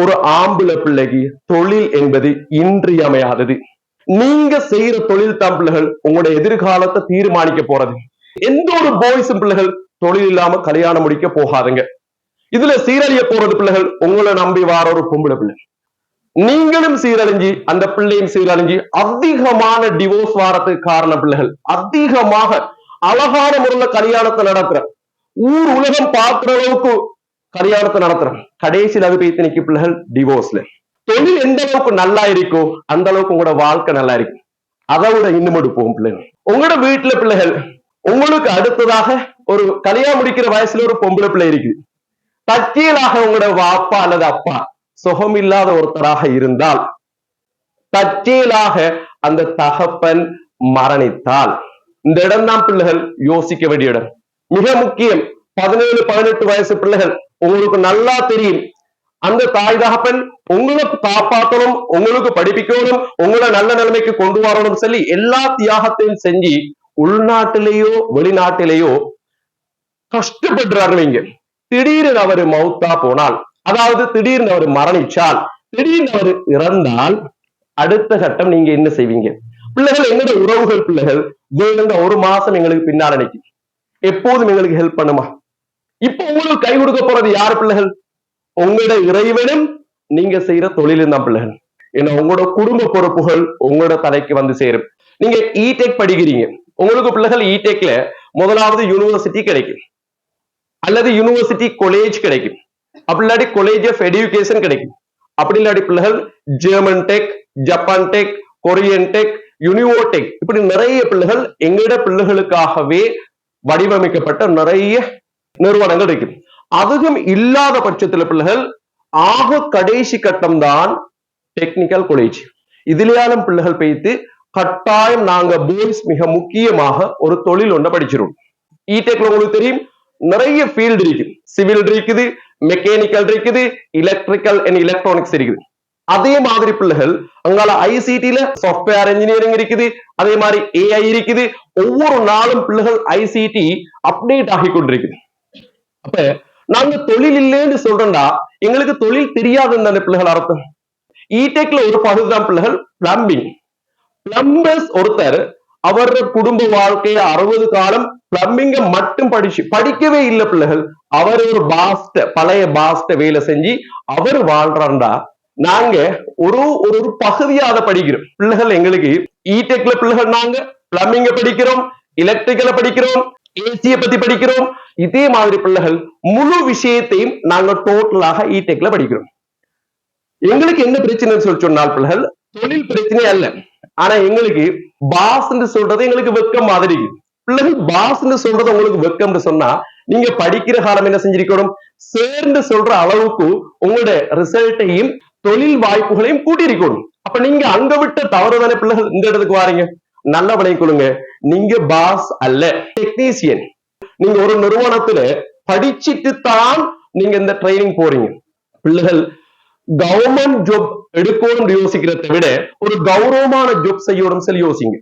ஒரு ஆம்பளை பிள்ளைக்கு தொழில் என்பது இன்றியமையாதது. நீங்க செய்யற தொழில் தான் பிள்ளைகள் உங்களோட எதிர்காலத்தை தீர்மானிக்க போறது. எந்த ஒரு பாய்ஸும் பிள்ளைகள் தொழில் இல்லாம கல்யாணம் முடிக்க போகாதுங்க. இதுல சீரழிய போறது பிள்ளைகள் உங்களை நம்பி வார ஒரு பொம்பளை பிள்ளை. நீங்களும் சீரழிஞ்சு அந்த பிள்ளையும் சீரழிஞ்சு அதிகமான டிவோர்ஸ் வாரத்துக்கு காரண பிள்ளைகள். அதிகமாக அழகான முறையில கல்யாணத்தை நடத்துற. ஊர் உலகம் பார்க்கிற அளவுக்கு கல்யாணத்தை நடத்துறோம் கடைசியில் அது போய் நிக்க பிள்ளைகள் டிவோர்ஸ்ல தொழில் எந்த அளவுக்கு நல்லா இருக்கோ அந்த அளவுக்கு உங்களோட வாழ்க்கை நல்லா இருக்கும் அதை விட இன்னும் எடுப்போம் பிள்ளைகள் உங்களோட வீட்டுல பிள்ளைகள் உங்களுக்கு அடுத்ததாக ஒரு கல்யாணம் முடிக்கிற வயசுல ஒரு பொம்பளை பிள்ளை இருக்குது தற்செயலாக உங்களோட வாப்பா அல்லது அப்பா சுகம் இல்லாத ஒருத்தராக இருந்தால் தற்செயலாக அந்த தகப்பன் மரணித்தால் இந்த இடம்தான் பிள்ளைகள் யோசிக்க வேண்டிய இடம் மிக முக்கியம் பதினேழு பதினெட்டு வயசு பிள்ளைகள் உங்களுக்கு நல்லா தெரியும். அந்த தாய் தகப்பன் உங்களை காப்பாற்றணும் உங்களுக்கு படிப்பிக்கணும் உங்களை நல்ல நிலைமைக்கு கொண்டு வரணும் சொல்லி எல்லா தியாகத்தையும் செஞ்சு உள்நாட்டிலேயோ வெளிநாட்டிலேயோ கஷ்டப்படுறாரு இங்க. திடீர்னு அவர் மௌத்தா போனால் அதாவது திடீர்னு அவர் மரணிச்சால் திடீர்னு அவர் இறந்தால் அடுத்த கட்டம் நீங்க என்ன செய்வீங்க? பிள்ளைகள் என்னுடைய உறவுகள் பிள்ளைகள் வேணுங்க ஒரு மாசம் எங்களுக்கு பின்னால நிற்கும் எப்போதும் எங்களுக்கு ஹெல்ப் பண்ணுமா? இப்ப உங்களுக்கு கை கொடுக்க போறது யார் பிள்ளைகள்? உங்களோட இறைவனும் நீங்க செய்யற தொழிலும் தான் பிள்ளைகள். ஏன்னா உங்களோட குடும்ப பொறுப்புகள் உங்களோட தலைக்கு வந்து சேரும். நீங்க இடெக் படிக்கிறீங்க. உங்களுக்கு பிள்ளைகள் இடெக்ல முதலாவது யூனிவர்சிட்டி கிடைக்கும். அல்லது யூனிவர்சிட்டி காலேஜ் கிடைக்கும். அப்படி இல்லாட்டி காலேஜ் ஆஃப் எஜுகேஷன் கிடைக்கும். அப்படி இல்லாட்டி பிள்ளைகள் German tech Japan tech Korean tech யூனிவோடெக் இப்படி நிறைய பிள்ளைகள் எங்களோட பிள்ளைகளுக்காகவே வடிவமைக்கப்பட்ட நிறைய நிறுவனங்கள் இருக்கு அதுவும் இல்லாத பட்சத்துல பிள்ளைகள் ஆக கடைசி கட்டம் தான் டெக்னிக்கல் காலேஜ் இதுலயாலும் பிள்ளைகள் பெய்த்து கட்டாயம் நாங்க போய்ஸ் மிக முக்கியமாக ஒரு தொழில் ஒன்றை படிச்சிருவோம். இடெக்ல உங்களுக்கு தெரியும் நிறைய ஃபீல்டு இருக்கு சிவில் இருக்குது மெக்கானிக்கல் இருக்குது எலக்ட்ரிக்கல் அண்ட் எலக்ட்ரானிக்ஸ் இருக்குது. அதே மாதிரி பிள்ளைகள் அங்கால ஐசிடில சாஃப்ட்வேர் இன்ஜினியரிங் இருக்குது அதே மாதிரி ஏஐ இருக்குது. ஒவ்வொரு நாளும் பிள்ளைகள் ஐசிடி அப்டேட் ஆகி கொண்டிருக்குது. அப்ப நாங்க தொழில் இல்லைன்னு சொல்றோம்டா எங்களுக்கு தொழில் தெரியாதுன்னு தானே பிள்ளைகள் அர்த்தம் இடெக்ல ஒரு பகுதி தான் பிள்ளைகள் பிளம்பிங் பிளம்பர்ஸ் ஒருத்தர் அவரோட குடும்ப வாழ்க்கைய அறுபது காலம் பிளம்பிங்க மட்டும் படிச்சு படிக்கவே இல்லை பிள்ளைகள். அவர் ஒரு பாஸ்ட பழைய பாஸ்ட வேலை செஞ்சு அவர் வாழ்றாண்டா நாங்க ஒரு ஒரு ஒரு பகுதியா அதை படிக்கிறோம். பிள்ளைகள் எங்களுக்கு இடெக்ல பிள்ளைகள் நாங்க பிளம்பிங்க படிக்கிறோம் எலக்ட்ரிக்கல படிக்கிறோம் ஏசிய பத்தி படிக்கிறோம். இதே மாதிரி பிள்ளைகள் முழு விஷயத்தையும் நாங்க டோட்டலாக இடெக்ல படிக்கிறோம். எங்களுக்கு என்ன பிரச்சனைன்னு சொல்லி சொன்னால் பிள்ளைகள் தொழில் பிரச்சனை அல்ல. ஆனா எங்களுக்கு பாஸ்ன்னு சொல்றது எங்களுக்கு வெக்கம் மாதிரி. பிள்ளைகள் பாஸ்ன்னு சொல்றது உங்களுக்கு வெக்கம்னு சொன்னா நீங்க படிக்கிற காலம் என்ன செஞ்சிருக்கணும்? சேர்ந்து சொல்ற அளவுக்கு உங்களோட ரிசல்ட்டையும் தொழில் வாய்ப்புகளையும் கூட்டியிருக்கணும். அப்ப நீங்க அங்க விட்ட தவறுதான பிள்ளைகள்? இந்த இடத்துக்கு வாரீங்க. நல்ல விலை கொடுங்க. நீங்க பாஸ் அல்ல டெக்னீசியன் நீங்க ஒரு நிறுவனத்துல படிச்சிட்டு தான் நீங்க இந்த ட்ரைனிங் போறீங்க. பிள்ளைகள் கவர்மெண்ட் ஜாப் எடுக்கணும்னு யோசிக்கிறத விட ஒரு கௌரவமான ஜாப் செய்யணும் சொல்லி யோசிங்க.